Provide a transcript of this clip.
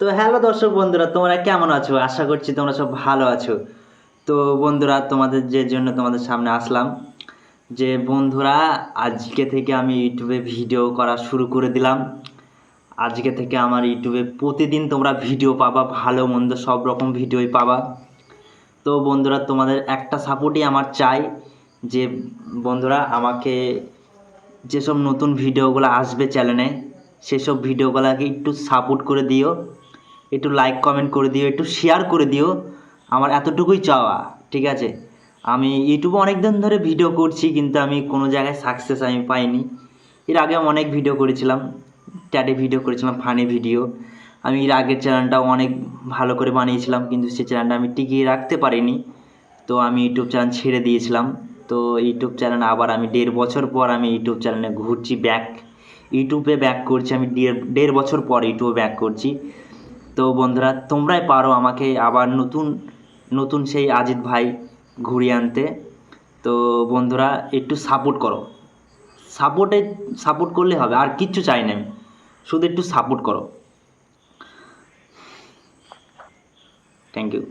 তো হ্যালো দর্শক বন্ধুরা, তোমরা কেমন আছো? আশা করছি তোমরা সব ভালো আছো। তো বন্ধুরা, তোমাদের যে জন্য তোমাদের সামনে আসলাম, যে বন্ধুরা, আজকে থেকে আমি ইউটিউবে ভিডিও করা শুরু করে দিলাম। আজকে থেকে আমার ইউটিউবে প্রতিদিন তোমরা ভিডিও পাবা, ভালো মন্দ সব রকম ভিডিওই পাবা। তো বন্ধুরা, তোমাদের একটা সাপোর্টই আমার চাই, যে বন্ধুরা, আমাকে যেসব নতুন ভিডিওগুলো আসবে চ্যানেলে সেসব ভিডিওগুলোকে একটু সাপোর্ট করে দিও। একটু লাইক কমেন্ট করে দিও, একটু শেয়ার করে দিও। আমার এতটুকুই চাওয়া, ঠিক আছে? আমি ইউটিউবে অনেক দিন ধরে ভিডিও করছি, কিন্তু আমি কোনো জায়গায় সাকসেস আমি পাইনি। এর আগে আমি অনেক ভিডিও করেছিলাম ট্যাটে ভিডিও করেছিলাম ফানি ভিডিও আমি এর আগের চ্যানেলটাও অনেক ভালো করে বানিয়েছিলাম, কিন্তু সেই চ্যানেলটা আমি টিকিয়ে রাখতে পারিনি। তো আমি ইউটিউব চ্যানেল ছেড়ে দিয়েছিলাম। তো ইউটিউব চ্যানেল আবার আমি দেড় বছর পর আমি ইউটিউব চ্যানেলে ঘুরছি ব্যাক ইউটিউবে ব্যাক করছি, আমি দেড় দেড় বছর পর ইউটিউবে ব্যাক করছি। তো বন্ধুরা, তোমরাই পারো আমাকে আবার নতুন নতুন সেই আজিত ভাই ঘুরিয়ে আনতে। তো বন্ধুরা, একটু সাপোর্ট করো। সাপোর্টে সাপোর্ট করলে হবে, আর কিচ্ছু চাই না আমি। শুধু একটু সাপোর্ট করো। Thank you